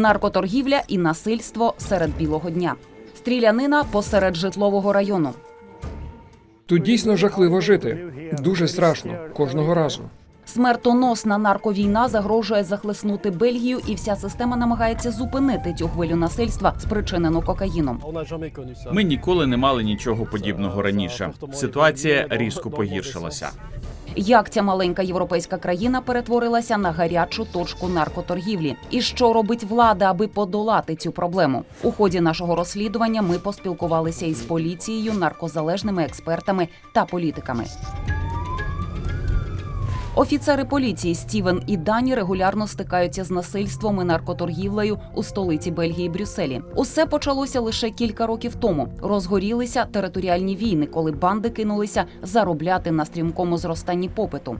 наркоторгівля і насильство серед білого дня. Стрілянина посеред житлового району. Тут дійсно жахливо жити. Дуже страшно кожного разу. Смертоносна нарковійна загрожує захлеснути Бельгію, і вся система намагається зупинити цю хвилю насильства, спричинену кокаїном. Ми ніколи не мали нічого подібного раніше. Ситуація різко погіршилася. Як ця маленька європейська країна перетворилася на гарячу точку наркоторгівлі, і що робить влада, аби подолати цю проблему? У ході нашого розслідування ми поспілкувалися із поліцією, наркозалежними експертами та політиками. Офіцери поліції Стівен і Дані регулярно стикаються з насильством і наркоторгівлею у столиці Бельгії Брюсселі. Усе почалося лише кілька років тому. Розгорілися територіальні війни, коли банди кинулися заробляти на стрімкому зростанні попиту.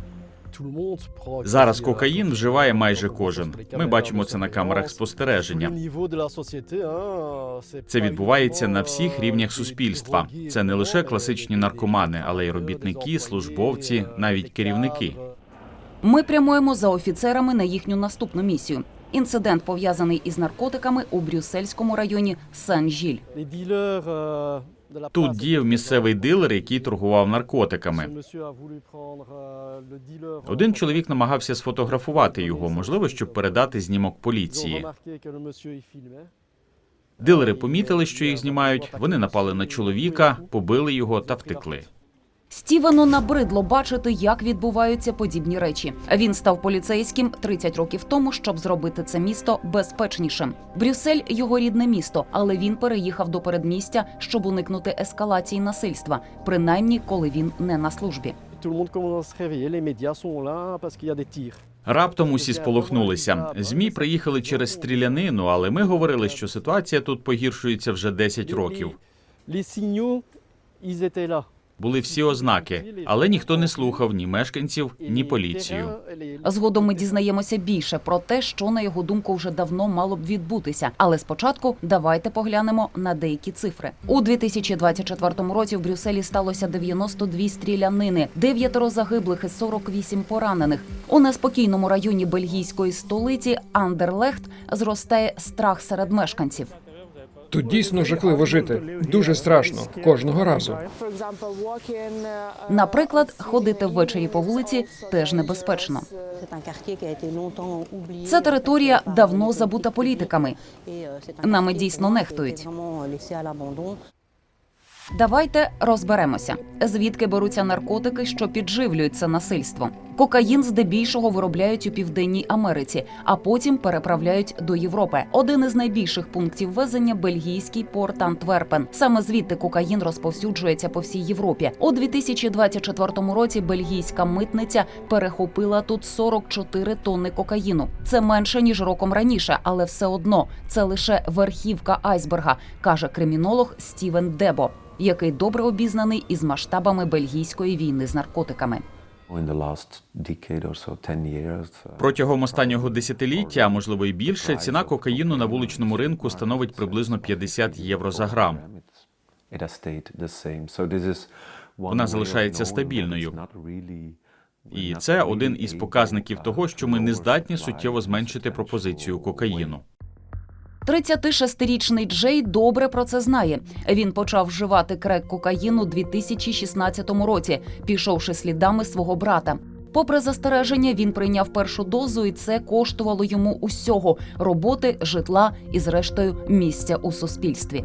Зараз кокаїн вживає майже кожен. Ми бачимо це на камерах спостереження. Це відбувається на всіх рівнях суспільства. Це не лише класичні наркомани, але й робітники, службовці, навіть керівники. Ми прямуємо за офіцерами на їхню наступну місію. Інцидент пов'язаний із наркотиками у брюссельському районі Сен-Жіль. Тут діяв місцевий дилер, який торгував наркотиками. Один чоловік намагався сфотографувати його, можливо, щоб передати знімок поліції. Дилери помітили, що їх знімають. Вони напали на чоловіка, побили його та втекли. Стівену набридло бачити, як відбуваються подібні речі. Він став поліцейським 30 років тому, щоб зробити це місто безпечнішим. Брюссель його рідне місто, але він переїхав до передмістя, щоб уникнути ескалації насильства, принаймні коли він не на службі. Раптом усі сполохнулися. Змі приїхали через стрілянину, але ми говорили, що ситуація тут погіршується вже 10 років. Були всі ознаки, але ніхто не слухав ні мешканців, ні поліцію. Згодом ми дізнаємося більше про те, що на його думку вже давно мало б відбутися. Але спочатку давайте поглянемо на деякі цифри. У 2024 році в Брюсселі сталося 92 стрілянини, дев'ятеро загиблих і 48 поранених. У неспокійному районі бельгійської столиці Андерлехт зростає страх серед мешканців. Тут дійсно жахливо жити. Дуже страшно кожного разу. Наприклад, ходити ввечері по вулиці теж небезпечно. Це територія давно забута політиками. Нами дійсно нехтують. Давайте розберемося, звідки беруться наркотики, що підживлюють це насильство. Кокаїн здебільшого виробляють у південній Америці, а потім переправляють до Європи. Один із найбільших пунктів везення бельгійський порт Антверпен. Саме звідти кокаїн розповсюджується по всій Європі. У 2024 році бельгійська митниця перехопила тут 44 тонни кокаїну. Це менше ніж роком раніше, але все одно це лише верхівка айсберга, каже кримінолог Стівен Дебо, який добре обізнаний із масштабами бельгійської війни з наркотиками. In the last decade or so, 10 years, uh, Протягом останнього десятиліття, а можливо і більше, ціна кокаїну на вуличному ринку становить приблизно 50 євро за грам. Вона залишається стабільною. І це один із показників того, що ми не здатні суттєво зменшити пропозицію кокаїну. Way. 36-річний Джей добре про це знає. Він почав вживати крек кокаїну у 2016 році, пішовши слідами свого брата. Попри застереження, він прийняв першу дозу, і це коштувало йому усього роботи, житла і, зрештою, місця у суспільстві.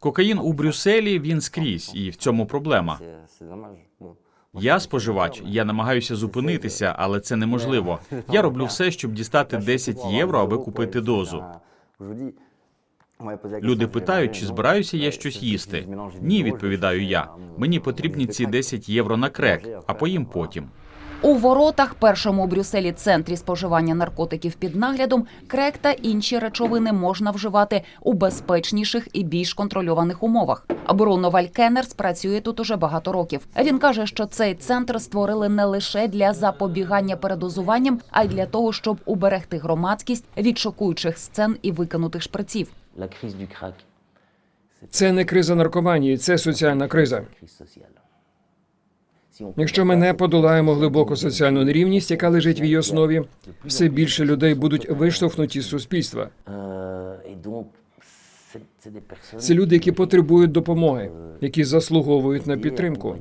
Кокаїн у Брюсселі він скрізь, і в цьому проблема. Я споживач, я намагаюся зупинитися, але це неможливо. Я роблю все, щоб дістати 10 євро, аби купити дозу. Люди питають, чи збираюся я щось їсти. Ні, відповідаю я. Мені потрібні ці 10 євро на крек, а поїм потім. У воротах, першому у Брюсселі центрі споживання наркотиків під наглядом, крек та інші речовини можна вживати у безпечніших і більш контрольованих умовах. Бруно Валькенерс працює тут уже багато років. Він каже, що цей центр створили не лише для запобігання передозуванням, а й для того, щоб уберегти громадськість від шокуючих сцен і викинутих шприців. Це не криза наркоманії, це соціальна криза. Якщо ми не подолаємо глибоку соціальну нерівність, яка лежить в її основі, все більше людей будуть виштовхнуті з суспільства. Це люди, які потребують допомоги, які заслуговують на підтримку.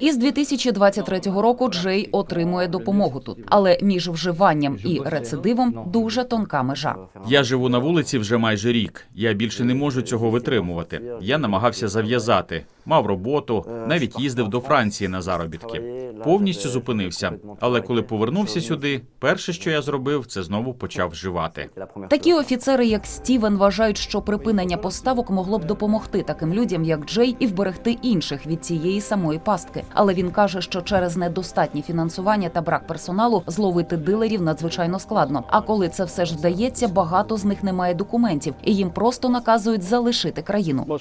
Із 2023 року Джей отримує допомогу тут, але між вживанням і рецидивом дуже тонка межа. Я живу на вулиці вже майже рік. Я більше не можу цього витримувати. Я намагався зав'язати, мав роботу, навіть їздив до Франції на заробітки. Повністю зупинився. Але коли повернувся сюди, перше, що я зробив, це знову почав вживати. Такі офіцери, як Стівен, вважають, що припинення поставок могло б допомогти таким людям, як Джей, і вберегти інших від цієї самої пастки. Але він каже, що через недостатнє фінансування та брак персоналу зловити дилерів надзвичайно складно. А коли це все ж вдається, багато з них не має документів, і їм просто наказують залишити країну.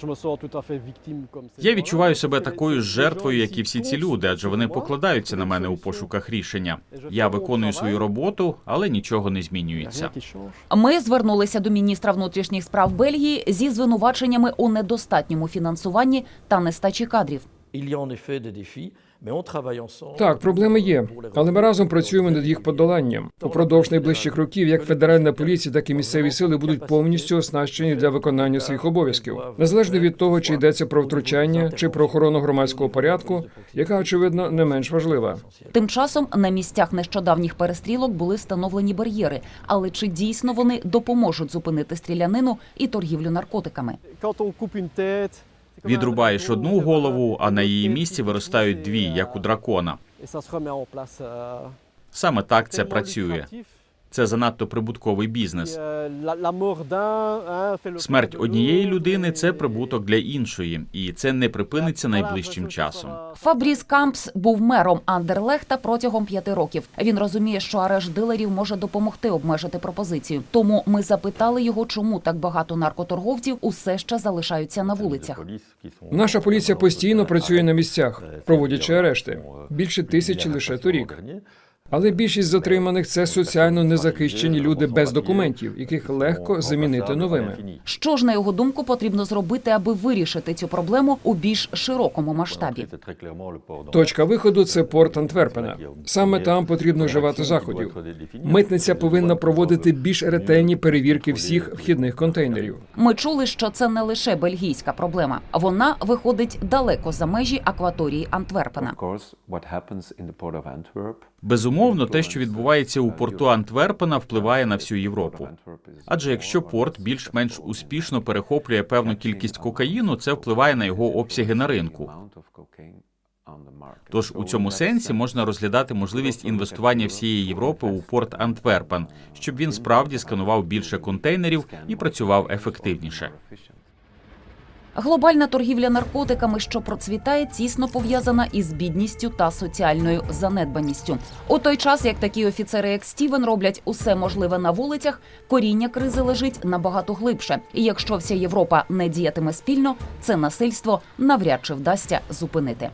Я відчуваю себе такою ж жертвою, як і всі ці люди, адже вони покладаються на мене у пошуках рішення. Я виконую свою роботу, але нічого не змінюється. Ми звернулися до міністра внутрішніх справ Бельгії зі звинуваченнями у недостатньому фінансуванні та нестачі кадрів. Так, проблеми є, але ми разом працюємо над їх подоланням. Упродовж найближчих років як федеральна поліція, так і місцеві сили будуть повністю оснащені для виконання своїх обов'язків, незалежно від того, чи йдеться про втручання чи про охорону громадського порядку, яка очевидно не менш важлива. Тим часом на місцях нещодавніх перестрілок були встановлені бар'єри. Але чи дійсно вони допоможуть зупинити стрілянину і торгівлю наркотиками? Відрубаєш одну голову, а на її місці виростають дві, як у дракона. Euh, Саме так це працює. Це занадто прибутковий бізнес. fait le Смерть однієї людини це прибуток для іншої, і це не припиниться найближчим часом. Фабріс Кампс був мером Андерлехта протягом п'яти років. Він розуміє, що арешт дилерів може допомогти обмежити пропозицію. Тому ми запитали його, чому так багато наркоторговців усе ще залишаються на вулицях. Наша поліція постійно працює на місцях, проводячи арешти. Більше тисячі лише торік. Але більшість затриманих це соціально незахищені люди без документів, яких легко замінити новими. Що ж на його думку потрібно зробити, аби вирішити цю проблему у більш широкому масштабі? Точка виходу це порт Антверпена. Саме там потрібно вживати заходів. Митниця повинна проводити більш ретельні перевірки всіх вхідних контейнерів. Ми чули, що це не лише бельгійська проблема. Вона виходить далеко за межі акваторії Антверпена. Безумовно, те, що відбувається у порту Антверпена, впливає на всю Європу. Адже якщо порт більш-менш успішно перехоплює певну кількість кокаїну, це впливає на його обсяги на ринку. Тож у цьому сенсі можна розглядати можливість інвестування всієї Європи у порт Антверпен, щоб він справді сканував більше контейнерів і працював ефективніше. Глобальна торгівля наркотиками, що процвітає, тісно пов'язана із бідністю та соціальною занедбаністю. У той час, як такі офіцери, як Стівен, роблять усе можливе на вулицях, коріння кризи лежить набагато глибше. І якщо вся Європа не діятиме спільно, це насильство навряд чи вдасться зупинити.